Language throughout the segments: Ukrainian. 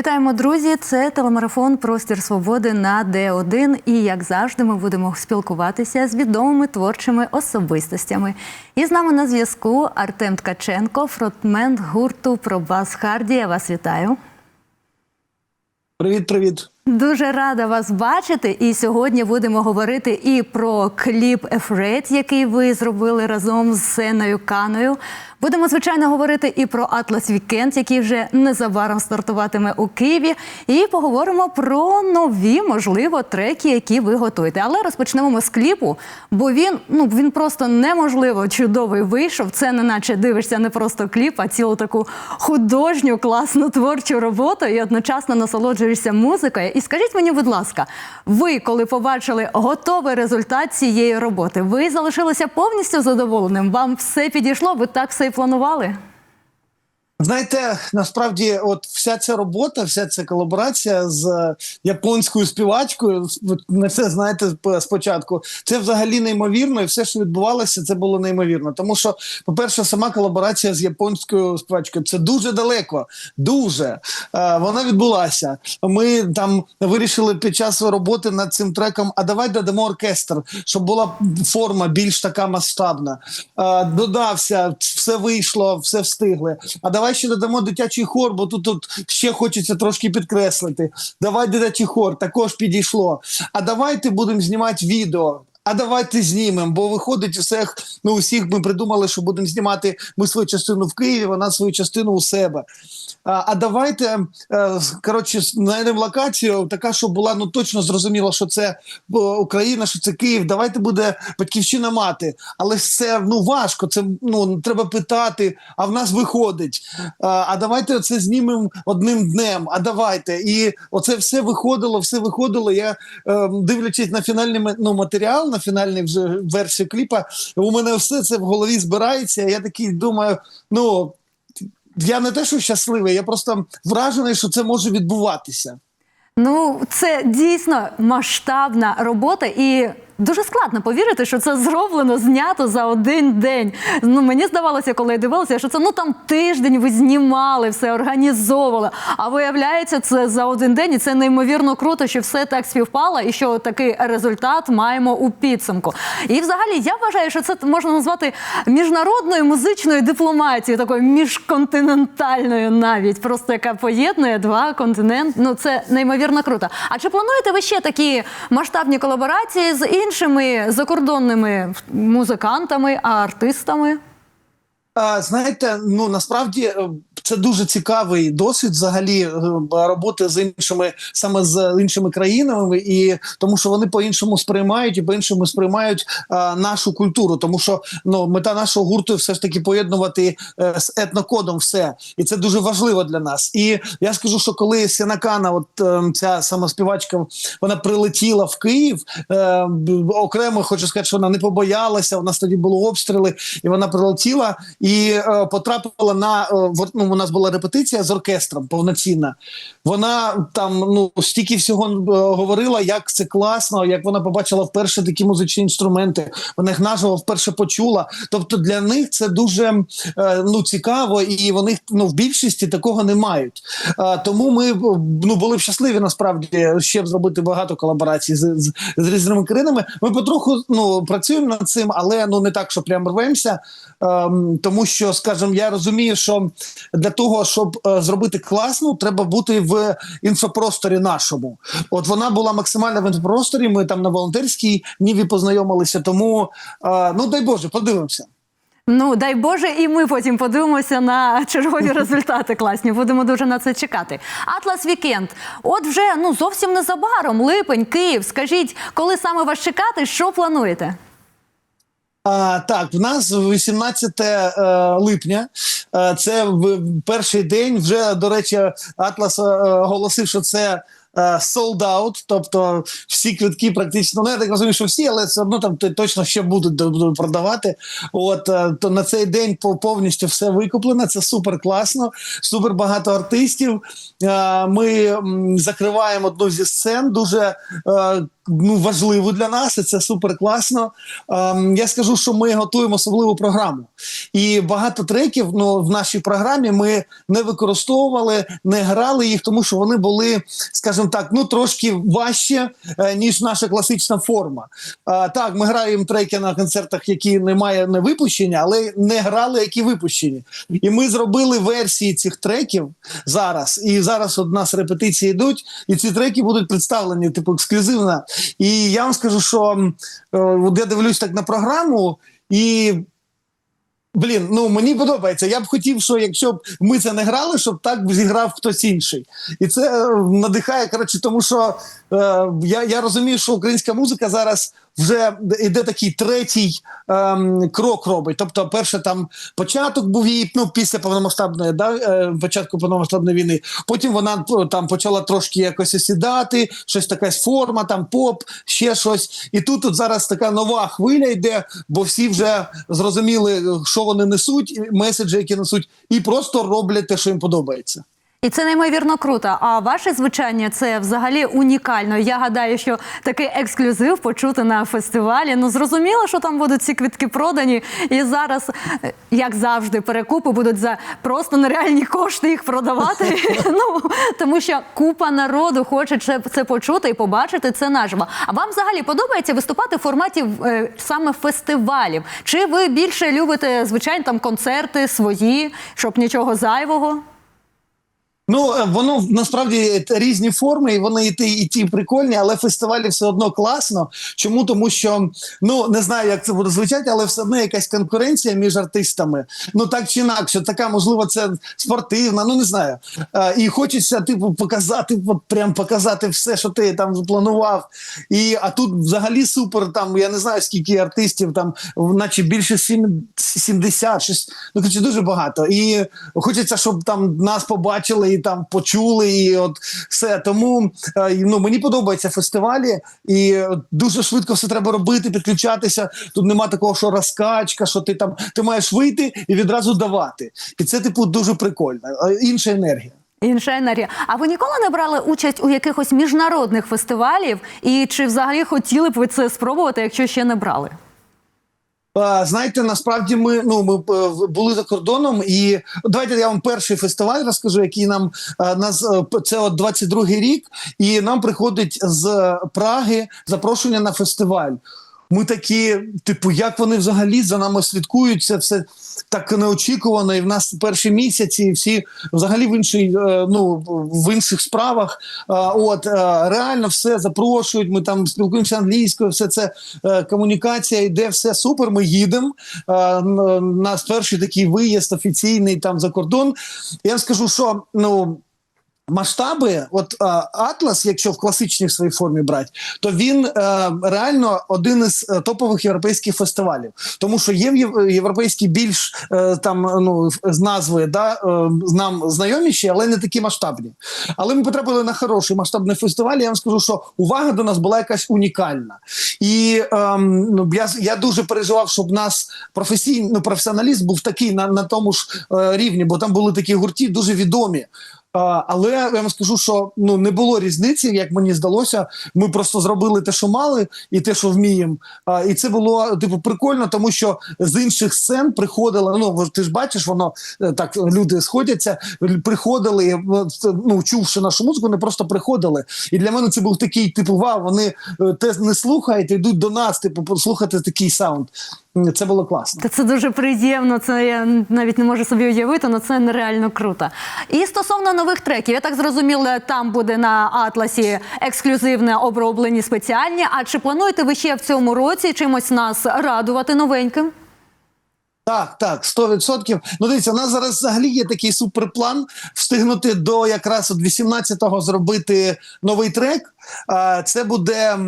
Вітаємо, друзі! Це телемарафон Простір свободи на Д1. І як завжди, ми будемо спілкуватися з відомими творчими особистостями. І з нами на зв'язку Артем Ткаченко, фронтмен гурту Пробас Харді. Я вас вітаю. Привіт, привіт. Дуже рада вас бачити. І сьогодні будемо говорити і про кліп Ефрейд, який ви зробили разом з Сеною Каною. Будемо звичайно говорити і про Атлас Вікенд, який вже незабаром стартуватиме у Києві. І поговоримо про нові, можливо, треки, які ви готуєте. Але розпочнемо ми з кліпу, бо він ну він просто неможливо чудовий вийшов. Це не наче дивишся не просто кліп, а цілу таку художню, класну творчу роботу і одночасно насолоджуєшся музикою. І скажіть мені, будь ласка, ви, коли побачили готовий результат цієї роботи, ви залишилися повністю задоволеним? Вам все підійшло? Ви так все і планували? Знаєте, насправді, от вся ця робота, вся ця колаборація з японською співачкою, не це знаєте спочатку. Це взагалі неймовірно, і все, що відбувалося, це було неймовірно. Тому що, по-перше, сама колаборація з японською співачкою це дуже далеко, дуже е, вона відбулася. Ми там вирішили під час роботи над цим треком. А давай додамо оркестр, щоб була форма більш така масштабна. Е, додався, все вийшло, все встигли. А давай ще додамо дитячий хор, бо тут, тут ще хочеться трошки підкреслити. Давай дитячий хор, також підійшло. А давайте будемо знімати відео. А давайте знімемо, бо виходить у ну, усіх ми придумали, що будемо знімати ми свою частину в Києві, вона свою частину у себе. А а давайте е, коротше знайдемо локацію, така, щоб була ну точно зрозуміло, що це Україна, що це Київ. Давайте буде батьківщина мати. Але це ну важко. Це ну треба питати. А в нас виходить. А, а давайте це знімемо одним днем. А давайте. І оце все виходило, все виходило. Я е, дивлячись на фінальний ну, матеріал, на фінальний вже версію кліпа. У мене все це в голові збирається. Я такий думаю, ну я не те, що щасливий, я просто вражений, що це може відбуватися. Ну, це дійсно масштабна робота і. Дуже складно повірити, що це зроблено, знято за один день. Ну мені здавалося, коли я дивилася, що це ну там тиждень ви знімали, все організовували. А виявляється, це за один день, і це неймовірно круто, що все так співпало, і що такий результат маємо у підсумку. І, взагалі, я вважаю, що це можна назвати міжнародною музичною дипломатією, такою міжконтинентальною, навіть просто яка поєднує два континенти. Ну це неймовірно круто. А чи плануєте ви ще такі масштабні колаборації з іншими? Іншими закордонними музикантами, а артистами? Знаєте, ну насправді це дуже цікавий досвід взагалі е, роботи з іншими саме з іншими країнами, і тому що вони по-іншому сприймають і по-іншому сприймають а, нашу культуру. Тому що ну мета нашого гурту все ж таки поєднувати е, з етнокодом все, і це дуже важливо для нас. І я скажу, що коли Сінакана, от е, ця сама співачка, вона прилетіла в Київ е, окремо, хочу сказати, що вона не побоялася. У нас тоді були обстріли, і вона прилетіла і е, потрапила на е, ну, у нас була репетиція з оркестром повноцінна. Вона там ну стільки всього е, говорила, як це класно, як вона побачила вперше такі музичні інструменти. Вона їх наживо вперше почула. Тобто для них це дуже е, ну цікаво, і вони ну в більшості такого не мають. Е, тому ми ну були б щасливі насправді ще б зробити багато колаборацій з, з, з різними країнами. Ми потроху ну працюємо над цим, але ну не так, що прям рвемося. Ем, тому що, скажімо, я розумію, що для того, щоб е, зробити класно, треба бути в інфопросторі нашому. От вона була максимально в інфопросторі. Ми там на волонтерській ніві познайомилися. Тому е, ну дай Боже, подивимося. Ну, дай Боже, і ми потім подивимося на чергові результати класні. Будемо дуже на це чекати. Атлас Вікенд. От вже ну зовсім незабаром. Липень, Київ. Скажіть, коли саме вас чекати, що плануєте? А, Так, в нас 18 е, липня. Е, це в перший день. Вже до речі, Атлас е, оголосив, що це. Е, sold out, тобто всі квитки практично ну я так розумію, що всі, але все одно там точно ще будуть продавати. От е, то на цей день повністю все викуплено. Це супер класно, супер багато артистів. Е, ми закриваємо одну зі сцен. Дуже ну важливо для нас, і це супер класно. Ем, я скажу, що ми готуємо особливу програму, і багато треків ну, в нашій програмі ми не використовували, не грали їх, тому що вони були, скажімо так, ну трошки важче, е, ніж наша класична форма. А, так, ми граємо треки на концертах, які немає не випущення, але не грали, які випущені. І ми зробили версії цих треків зараз. І зараз у нас репетиції йдуть, і ці треки будуть представлені, типу, ексклюзивно. І я вам скажу, що е, от я дивлюсь так на програму, і Блін, ну мені подобається. Я б хотів, що якщо б ми це не грали, щоб так зіграв хтось інший. І це е, надихає, коротше, тому що е, я, я розумію, що українська музика зараз вже іде такий третій ем, крок робить. Тобто, перше там початок був її ну, після повномасштабної да, е, початку повномасштабної війни. Потім вона е, там почала трошки якось осідати, щось якась форма, там поп, ще щось. І тут от зараз така нова хвиля йде, бо всі вже зрозуміли, що вони несуть, меседжі, які несуть, і просто роблять те, що їм подобається. І це неймовірно круто. А ваше звучання це взагалі унікально. Я гадаю, що такий ексклюзив почути на фестивалі. Ну зрозуміло, що там будуть ці квитки продані. І зараз, е, як завжди, перекупи будуть за просто нереальні кошти їх продавати. ну тому що купа народу хоче це, це почути і побачити це наживо. А вам взагалі подобається виступати в форматі е, саме фестивалів? Чи ви більше любите звичайно там концерти свої, щоб нічого зайвого? Ну е, воно насправді різні форми, і вони і ті, і ті прикольні, але фестивалі все одно класно. Чому? Тому що ну не знаю, як це буде звучати, але все одно якась конкуренція між артистами. Ну так чи інакше, така можливо, це спортивна. Ну не знаю. Е, і хочеться типу показати, прям показати все, що ти там запланував. І а тут взагалі супер. Там я не знаю скільки артистів, там наче більше сім- 70, щось ну коротше, дуже багато. І хочеться, щоб там нас побачили і там почули, і от все. Тому е, ну мені подобаються фестивалі, і е, дуже швидко все треба робити, підключатися. Тут нема такого, що розкачка, що ти там ти маєш вийти і відразу давати. І це типу дуже прикольно. Е, Інша енергія. Інша енергія. А ви ніколи не брали участь у якихось міжнародних фестивалів? І чи взагалі хотіли б ви це спробувати, якщо ще не брали? А, Знаєте, насправді ми ну ми е, були за кордоном, і давайте я вам перший фестиваль розкажу, який нам е, нас е, це от 22-й рік, і нам приходить з Праги запрошення на фестиваль. Ми такі, типу, як вони взагалі за нами слідкують, це все так неочікувано. І в нас перші місяці, і всі взагалі в іншій, е, ну в інших справах. От е, реально все запрошують. Ми там спілкуємося англійською, все це е, комунікація йде, все супер. Ми їдемо. Е, н- перший такий виїзд офіційний там за кордон. Я вам скажу, що ну. Масштаби, от Атлас, якщо в класичній своїй формі брати, то він е, реально один із е, топових європейських фестивалів, тому що є в європейські більш е, там ну з назви, да нам знайоміші, але не такі масштабні. Але ми потрапили на хороший масштабний фестиваль. Я вам скажу, що увага до нас була якась унікальна, і ем, ну я я дуже переживав, щоб нас професійний ну, професіоналіст був такий на, на тому ж е, рівні, бо там були такі гурті дуже відомі. Але я вам скажу, що ну не було різниці, як мені здалося. Ми просто зробили те, що мали, і те, що вміємо. І це було типу прикольно, тому що з інших сцен приходили. Ну ти ж бачиш, воно е, так люди сходяться, приходили. ну, Ну чувши нашу музику, вони просто приходили. І для мене це був такий типу, вау, вони е, те не слухають, йдуть до нас, типу, послухати такий саунд. Це було класно. Та це дуже приємно. Це я навіть не можу собі уявити, але це нереально круто. І стосовно нових треків, я так зрозуміла, там буде на Атласі ексклюзивне оброблені спеціальні. А чи плануєте ви ще в цьому році чимось нас радувати новеньким? Так, так, 100%. Ну, дивіться, у нас зараз взагалі є такий суперплан встигнути до якраз 18-го зробити новий трек. Це буде.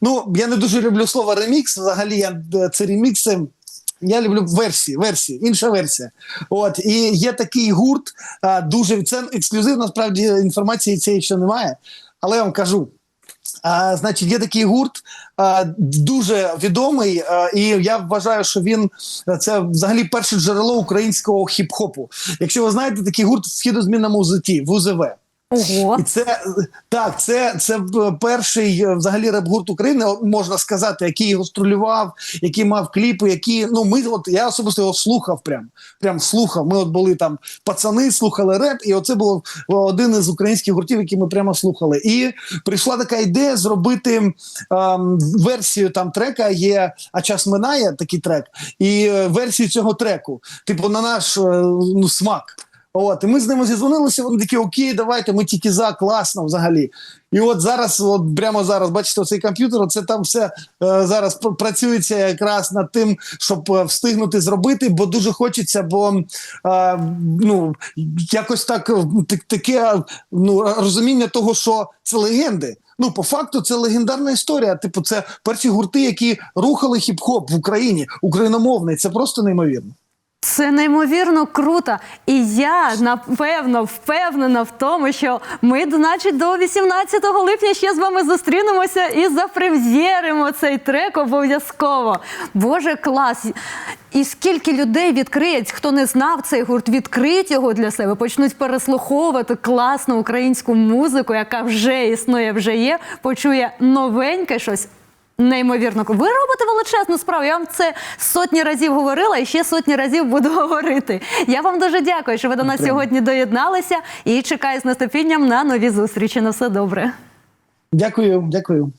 Ну, я не дуже люблю слово ремікс. Взагалі, я це ремікси. Я люблю версії, версії, інша версія. От і є такий гурт, дуже це ексклюзив. Насправді інформації цієї ще немає, але я вам кажу. А, значить, є такий гурт, а, дуже відомий, а, і я вважаю, що він це взагалі перше джерело українського хіп-хопу. Якщо ви знаєте, такий гурт в східозмінному узуті, в УЗВ. Ого. І це так, це, це перший е, взагалі реп-гурт України, можна сказати, який гастролював, який мав кліпи, які ну ми от я особисто його слухав. Прям прям слухав. Ми от були там пацани, слухали реп, і оце був один із українських гуртів, які ми прямо слухали. І прийшла така ідея зробити ем, версію там трека. Є а час минає такий трек, і е, версію цього треку, типу на наш е, ну смак. От, і ми з ними зізвонилися, вони такі, окей, давайте, ми тільки за, класно взагалі. І от зараз, от прямо зараз, бачите, цей комп'ютер, це там все е, зараз працюється якраз над тим, щоб е, встигнути зробити, бо дуже хочеться, бо е, ну, якось так, е, так- таке ну, розуміння того, що це легенди. Ну, по факту, це легендарна історія. Типу, це перші гурти, які рухали хіп-хоп в Україні, україномовний. Це просто неймовірно. Це неймовірно круто. І я напевно впевнена в тому, що ми, значить, до 18 липня ще з вами зустрінемося і запрем'єримо цей трек обов'язково. Боже, клас! І скільки людей відкриють, хто не знав цей гурт, відкриють його для себе, почнуть переслуховувати класну українську музику, яка вже існує, вже є, почує новеньке щось. Неймовірно, ви робите величезну справу. Я вам це сотні разів говорила і ще сотні разів буду говорити. Я вам дуже дякую, що ви до нас Прямо. сьогодні доєдналися і чекаю з нетерпінням на нові зустрічі. На все добре. Дякую, дякую.